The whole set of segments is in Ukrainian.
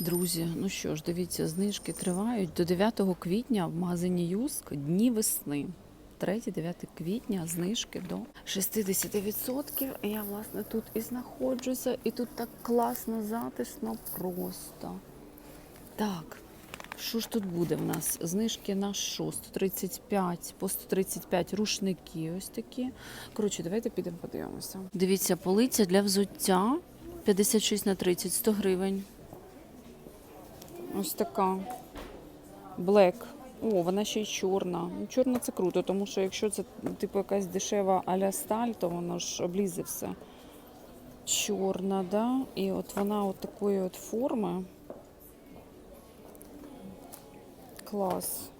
Друзі, ну що ж, дивіться, знижки тривають до 9 квітня в магазині Юск дні весни. 3-9 квітня знижки до 60%. Я, власне, тут і знаходжуся, і тут так класно, затишно просто. Так, що ж тут буде в нас? Знижки на що? 135, по 135 рушники ось такі. Коротше, давайте підемо подивимося. Дивіться, полиця для взуття 56 на 30, 100 гривень. Ось така. Блек. О, вона ще й чорна. Ну, чорна це круто, тому що якщо це типу якась дешева аля сталь, то воно ж облізе все. Чорна, да? І от вона от такої от форми. Клас.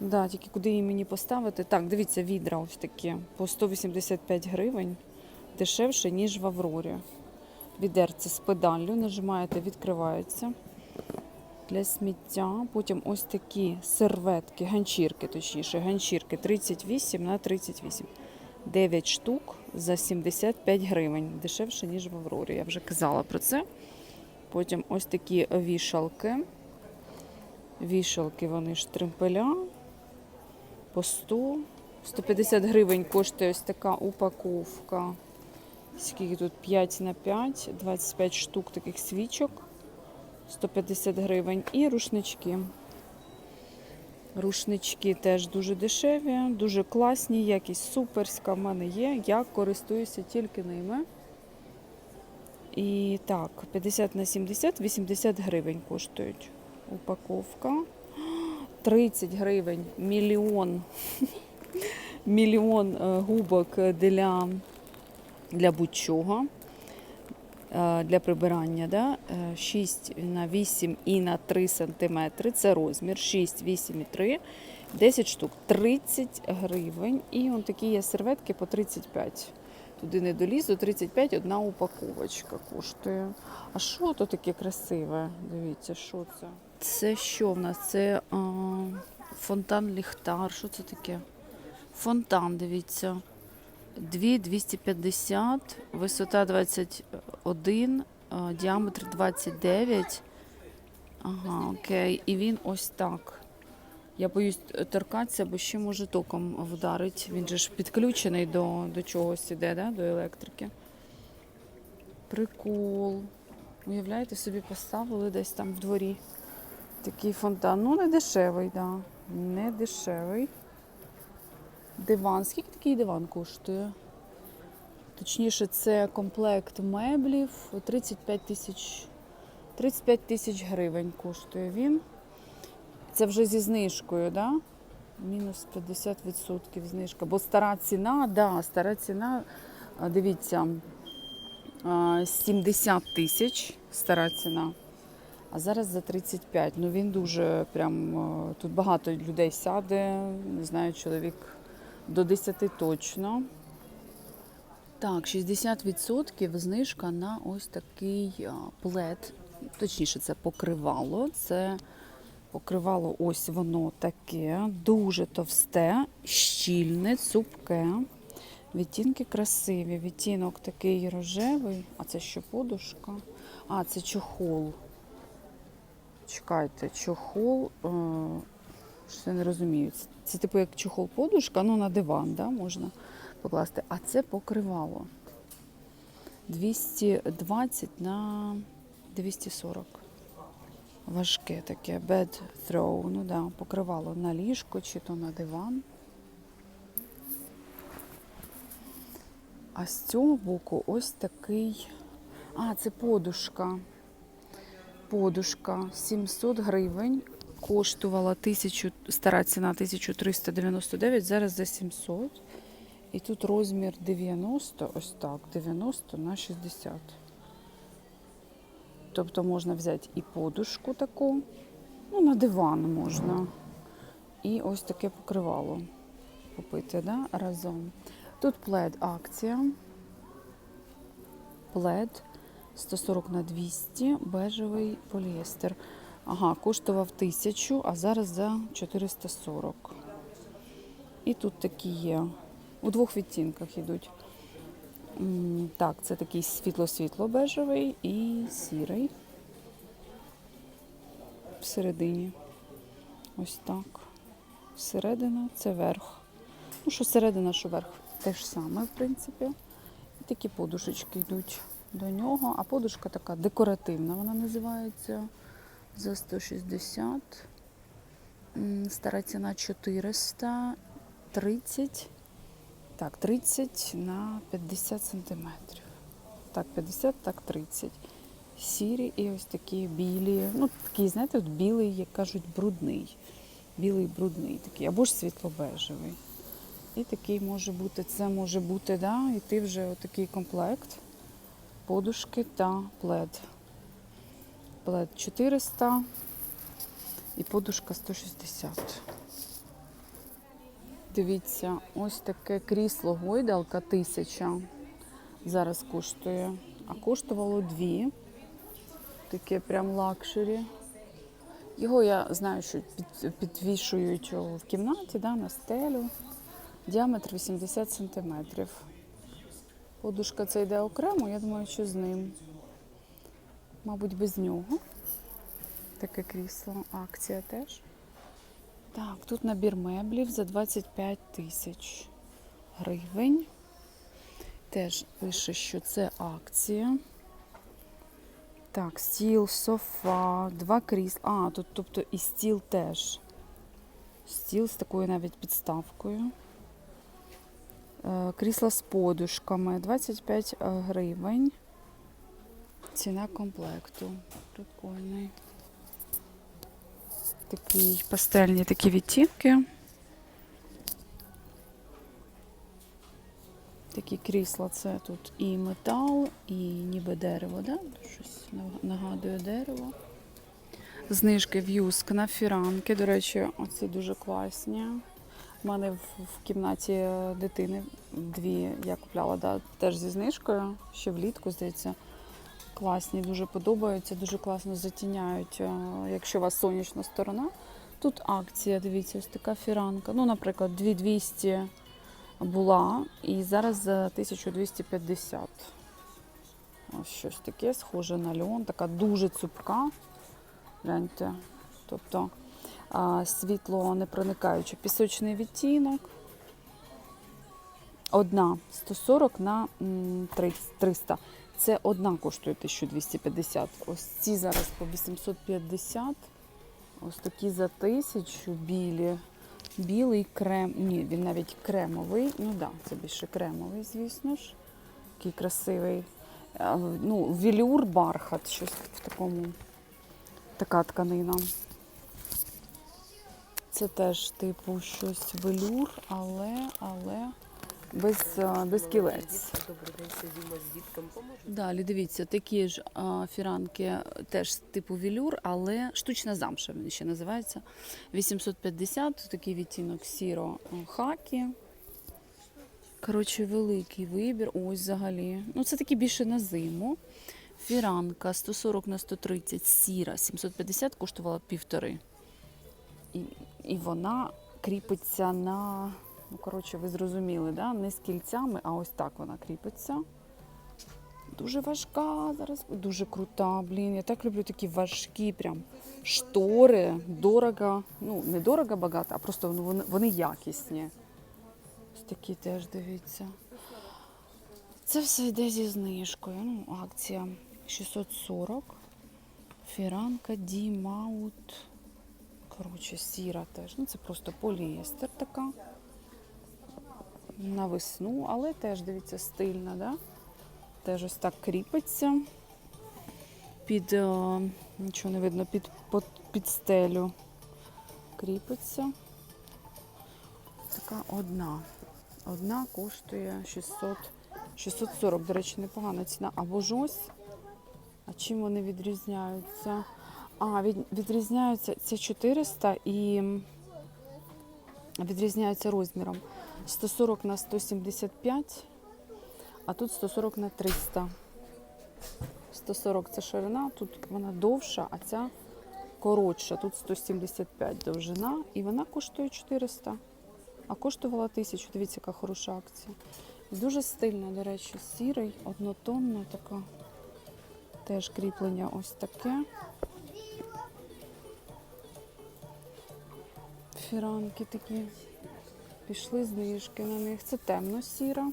Да, тільки куди її мені поставити? Так, дивіться, відра ось такі по 185 гривень. Дешевше, ніж в Аврорі. Відерце з педаллю, нажимаєте, відкривається для сміття. Потім ось такі серветки, ганчірки, точніше, ганчірки 38 на 38. 9 штук за 75 гривень. Дешевше, ніж в Аврорі. Я вже казала про це. Потім ось такі вішалки. Вішалки, вони ж тримпеля по 100. 150 гривень коштує ось така упаковка. Скільки тут 5 на 5, 25 штук таких свічок. 150 гривень. І рушнички. Рушнички теж дуже дешеві, дуже класні, якість суперська в мене є. Я користуюся тільки ними. І так, 50 на 70, 80 гривень коштують упаковка. 30 гривень, мільйон. Мільйон е, губок для, для будь-чого для прибирання. Да? Е, 6 на 8 і на 3 сантиметри. Це розмір 6, 8 і 3. 10 штук 30 гривень. І он такі є серветки по 35. Туди не долізу, 35 одна упаковочка коштує. А що то таке красиве? Дивіться, що це? Це що в нас? Це а, фонтан ліхтар. Що це таке? Фонтан, дивіться. 2 250, висота 21, діаметр 29. Ага, окей. І він ось так. Я боюсь торкатися, бо ще може током вдарить. Він же ж підключений до, до чогось іде, да? до електрики. Прикол. Уявляєте, собі поставили десь там в дворі. Такий фонтан. Ну, не дешевий, так. Да. Не дешевий. Диван. Скільки такий диван коштує? Точніше, це комплект меблів 35 тисяч 35 тисяч гривень коштує він. Це вже зі знижкою, да? Мінус 50% знижка. Бо стара ціна, да, стара ціна, дивіться, 70 тисяч стара ціна. А зараз за 35. Ну він дуже прям тут багато людей сяде. Не знаю, чоловік до 10 точно. Так, 60% знижка на ось такий плед. Точніше, це покривало. Це покривало ось воно таке, дуже товсте, щільне, цупке. Відтінки красиві. Відтінок такий рожевий. А це що подушка? А, це чохол. Чекайте, чохол. Е, що я не розумію. Це, це типу як чохол подушка, ну на диван, да, можна покласти. А це покривало. 220 на 240. Важке таке, bed throw, ну да, покривало на ліжко чи то на диван. А з цього боку ось такий. А, це подушка. Подушка 700 гривень. Коштувала 1000, стара ціна 1399, зараз за 700. І тут розмір 90, ось так, 90 на 60. Тобто можна взяти і подушку таку, ну, на диван можна. І ось таке покривало купити да, разом. Тут плед акція. Плед 140 на 200, бежевий поліестер. Ага, коштував 1000, а зараз за 440. І тут такі є. У двох відтінках йдуть. Так, це такий світло-світло бежевий і сірий. всередині. Ось так. Середина це верх. Ну, що середина, що верх те ж саме, в принципі. І такі подушечки йдуть до нього. А подушка така декоративна, вона називається за 160. Стара ціна 430. Так, 30 на 50 сантиметрів. Так, 50, так 30. Сірі і ось такі білі. Ну, такий, знаєте, от білий, як кажуть, брудний. Білий брудний такий, або ж світло-бежевий. І такий може бути, це може бути, да, іти вже отакий комплект. Подушки та плед. Плед 400 і подушка 160. Дивіться, ось таке крісло гойдалка 1000 зараз коштує. А коштувало дві. Таке прям лакшері. Його я знаю, що під, підвішують в кімнаті да, на стелю. Діаметр 80 сантиметрів. Подушка це йде окремо, я думаю, що з ним. Мабуть, без нього. Таке крісло. Акція теж. Так, тут набір меблів за 25 тисяч гривень. Теж пише, що це акція. Так, стіл, софа, два крісла. А, тут тобто і стіл теж. Стіл з такою навіть підставкою. Е, Крісла з подушками 25 гривень. Ціна комплекту. Прикольний. Такий пастельні такі відтінки. Такі крісла це тут і метал, і ніби дерево, да? Щось нагадує дерево. Знижки в'юск на фіранки. До речі, оці дуже класні. У мене в, кімнаті дитини дві я купляла да, теж зі знижкою, ще влітку, здається. Класні, дуже подобаються, дуже класно затіняють, е, якщо у вас сонячна сторона. Тут акція, дивіться, ось така фіранка. Ну, наприклад, 2200 була і зараз за 1250. Ось щось таке, схоже на льон, така дуже цупка. Гляньте. Тобто світло не проникаюче. Пісочний відтінок. Одна 140 на 300. Це одна коштує 1250. Ось ці зараз по 850. Ось такі за тисячу білі. Білий крем. Ні, він навіть кремовий. Ну так, да, це більше кремовий, звісно ж. Такий красивий. Ну, велюр, бархат, щось в такому. Така тканина. Це теж, типу, щось велюр, але, але без, е, без кілець. Далі дивіться, такі ж а, фіранки, теж типу велюр, але штучна замша він ще називається. 850, такий відтінок сіро хакі. Коротше, великий вибір. Ось взагалі. Ну, це такі більше на зиму. Фіранка 140 на 130, сіра, 750 коштувала півтори. І, і вона кріпиться на. Ну, коротше, ви зрозуміли, да? не з кільцями, а ось так вона кріпиться. Дуже важка зараз, дуже крута. Блін, я так люблю такі важкі прям штори, дорого. Ну, не дорого багато, а просто ну, вони, вони якісні. Ось такі теж дивіться. Це все йде зі знижкою. Ну, акція 640. Фіранка Дімаут. Коротше, сіра теж. Ну, це просто поліестер така. На весну, але теж, дивіться, стильна, да? Теж ось так кріпиться. Під, е, нічого не видно, під, під, під стелю кріпиться. Така одна. Одна коштує 600, 640, до речі, непогана ціна. Або ж ось. А чим вони відрізняються? А, від, відрізняються це 400 і відрізняються розміром. 140 на 175, а тут 140 на 300. 140 це ширина, тут вона довша, а ця коротша. Тут 175 довжина, і вона коштує 400, а коштувала 1000. Дивіться, яка хороша акція. Дуже стильна, до речі, сірий, однотонна така. Теж кріплення ось таке. фіранки такі. Пішли знижки на них. Це темно-сіра.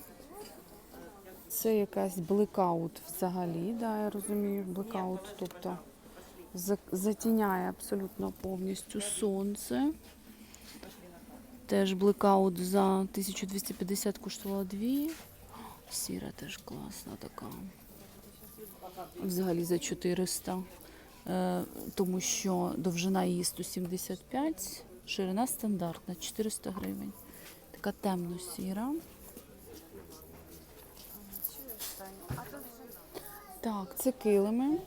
Це якась блекаут взагалі, да, я розумію, блекаут, тобто затіняє абсолютно повністю сонце. Теж блекаут за 1250 коштувала 2. Сіра теж класна така. Взагалі за 400. Е, тому що довжина її 175, ширина стандартна 400 гривень. Така темно-сіра. Так, це килими.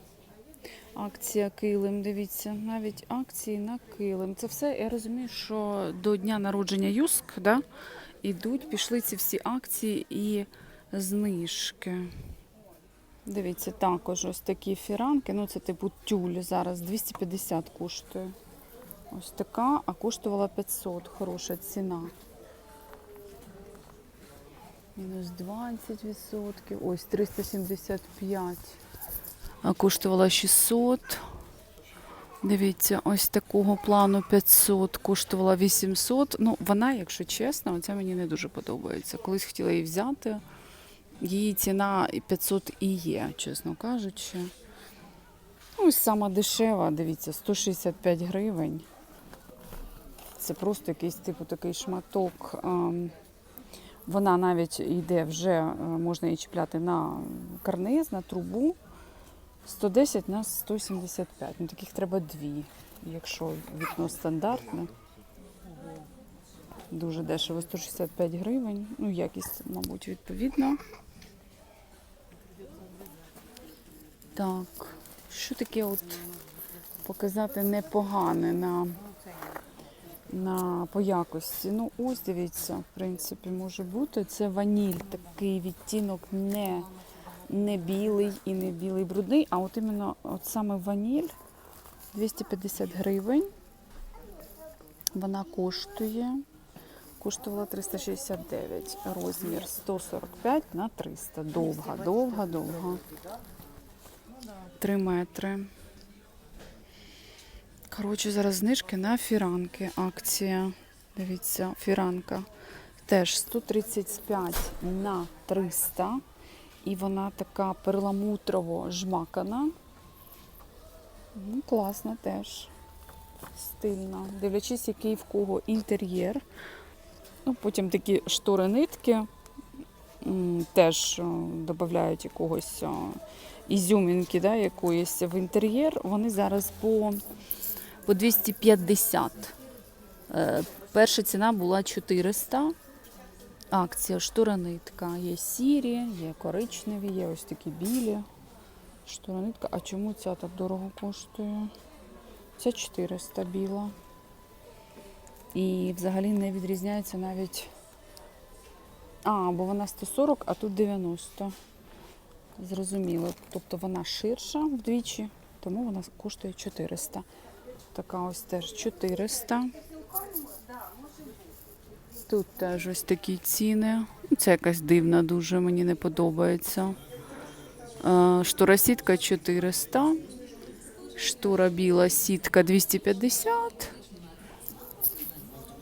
Акція килим, дивіться, навіть акції на килим. Це все, я розумію, що до дня народження Юск, да, ідуть, пішли ці всі акції і знижки. Дивіться, також ось такі фіранки. Ну, це типу тюль зараз 250 коштує. Ось така, а коштувала 500. Хороша ціна. Мінус 20%. Ось 375. А коштувала 600. Дивіться, ось такого плану 500, коштувала 800. Ну, вона, якщо чесно, це мені не дуже подобається. Колись хотіла її взяти. Її ціна 500 і є, чесно кажучи. Ну, ось сама дешева, дивіться, 165 гривень. Це просто якийсь типу такий шматок. ем, Вона навіть йде вже, е, можна її чіпляти на карниз, на трубу. 110 на 175. Ну, таких треба дві, якщо вікно стандартне. Дуже дешево, 165 гривень. Ну, якість, мабуть, відповідна. Так, що таке от показати непогане на, на по якості? Ну, ось дивіться, в принципі, може бути. Це ваніль, такий відтінок не, не білий і не білий брудний, а от іменно от саме ваніль 250 гривень. Вона коштує. Коштувала 369, розмір 145 на 300. Довга, довга, довга. 3 метри. Коротше, зараз знижки на фіранки. Акція. Дивіться, фіранка. Теж 135 на 300. І вона така перламутрово жмакана. Ну, класна теж. Стильна. Дивлячись, який в кого інтер'єр. Ну, потім такі штори нитки теж додають якогось ізюмінки, да, якоїсь в інтер'єр. Вони зараз по, по 250. Е, перша ціна була 400. Акція штора нитка. Є сірі, є коричневі, є ось такі білі. Штора нитка. А чому ця так дорого коштує? Ця 400 біла. І взагалі не відрізняється навіть. А, бо вона 140, а тут 90. Зрозуміло. Тобто вона ширша вдвічі, тому вона коштує 400. Така ось теж 400. Тут теж ось такі ціни. Ну, Це якась дивна дуже, мені не подобається. Е, Штора сітка 400. Штора біла сітка 250.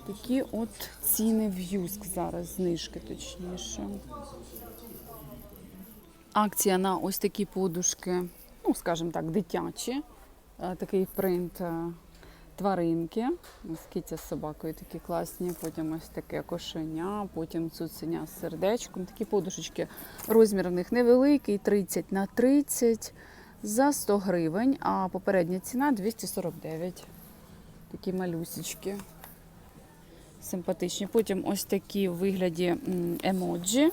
Такі от ціни в Юск зараз, знижки точніше. Акція на ось такі подушки, ну, скажімо так, дитячі. Е, Такий принт е, тваринки. Ось з собакою такі класні. Потім ось таке кошеня, потім цуценя з сердечком. Такі подушечки. Розмір в них невеликий, 30 на 30 за 100 гривень, а попередня ціна 249. Такі малюсечки симпатичні. Потім ось такі в вигляді емоджі.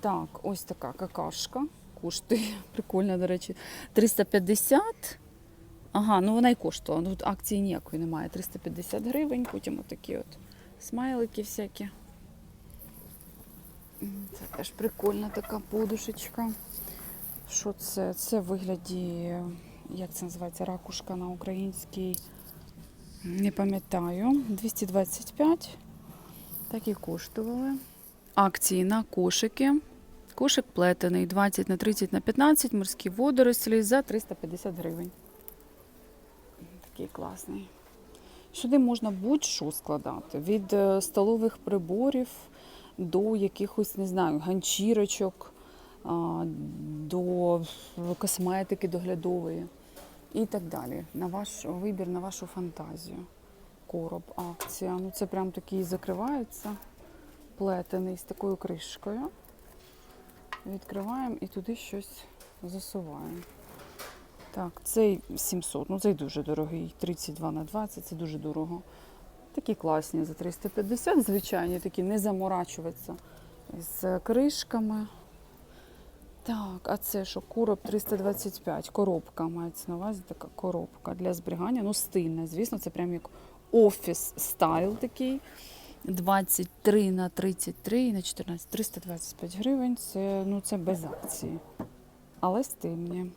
Так, ось така какашка. Коштує. Прикольно, до речі. 350. Ага, ну вона і коштувала. Ну, Тут акції ніякої немає. 350 гривень. Потім отакі от смайлики всякі. Це теж прикольна така подушечка. Що це? Це в вигляді, як це називається, ракушка на українській. Не пам'ятаю. 225. Так і коштували. Акції на кошики. Кошик плетений 20 на 30 на 15, морські водорослі за 350 гривень. Такий класний. Сюди можна будь-що складати. Від е, столових приборів до якихось, не знаю, ганчірочок, до косметики доглядової і так далі. На ваш вибір, на вашу фантазію. Короб, акція. Ну це прям такий закривається, плетений з такою кришкою. Відкриваємо і туди щось засуваємо. Так, цей 700, ну цей дуже дорогий. 32 на 20, це дуже дорого. Такі класні за 350, звичайні, такі не заморачуватися з кришками. Так, а це що? Короб 325. Коробка мається на увазі така коробка для зберігання. Ну, стильна, звісно, це прям як офіс стайл такий. 23 на 33 і на 14 325 гривень. Це, ну, це без акції. Але стильні.